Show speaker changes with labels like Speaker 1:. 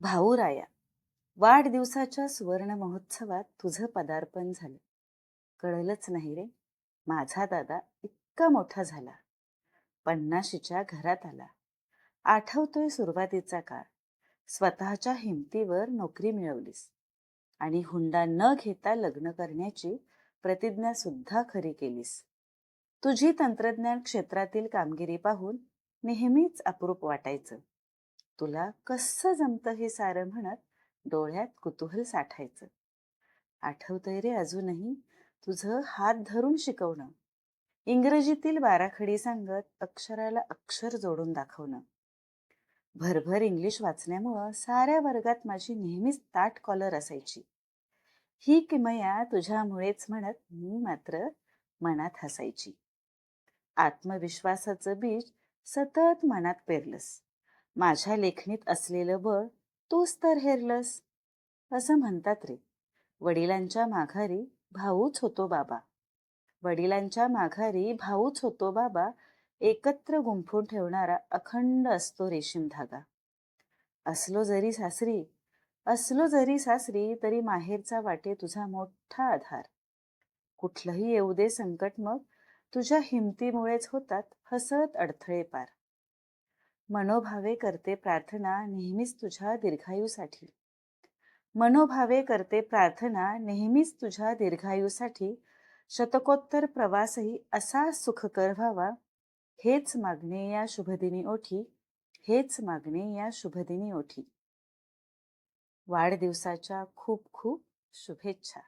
Speaker 1: भाऊराया वाढदिवसाच्या सुवर्ण महोत्सवात तुझं पदार्पण झालं. कळलंच नाही रे माझा दादा इतका मोठा झाला. पन्नाशीच्या घरात आला. आठवतोय सुरुवातीचा काळ. स्वतःच्या हिमतीवर नोकरी मिळवलीस. आणि हुंडा न घेता लग्न करण्याची प्रतिज्ञा सुद्धा खरी केलीस. तुझी तंत्रज्ञान क्षेत्रातील कामगिरी पाहून नेहमीच अप्रूप वाटायचं. तुला कसं जमतं हे सारं म्हणत डोळ्यात कुतूहल साठायचं. आठवतंय रे अजूनही तुझं हात धरून शिकवणं. इंग्रजीतील बाराखडी सांगत अक्षराला अक्षर जोडून दाखवणं. भरभर इंग्लिश वाचण्यामुळं साऱ्या वर्गात माझी नेहमीच ताट कॉलर असायची. ही किमया तुझ्यामुळेच म्हणत मी मात्र मनात हसायची. आत्मविश्वासाचं बीज सतत मनात पेरलंस. माझ्या लेखणीत असलेलं बळ तूच तर हेरलंस. असं म्हणतात रे. वडिलांच्या माघारी भाऊच होतो बाबा. वडिलांच्या माघारी भाऊच होतो बाबा एकत्र गुंफून ठेवणारा अखंड असतो रेशीम धागा. असलो जरी सासरी असलो जरी सासरी तरी माहेरचा वाटे तुझा मोठा आधार. कुठलंही येऊ दे संकट मग तुझ्या हिमतीमुळेच होतात हसत अडथळे पार. मनोभावे करते प्रार्थना नेहमीच तुझ्या दीर्घायूसाठी. मनोभावे करते प्रार्थना नेहमीच तुझ्या दीर्घायूसाठी. शतकोत्तर प्रवासही असा सुखकर व्हावा. हेच मागणे या शुभदिनी ओठी. हेच मागणे या शुभदिनी ओठी. वाढदिवसाच्या खूप खूप शुभेच्छा.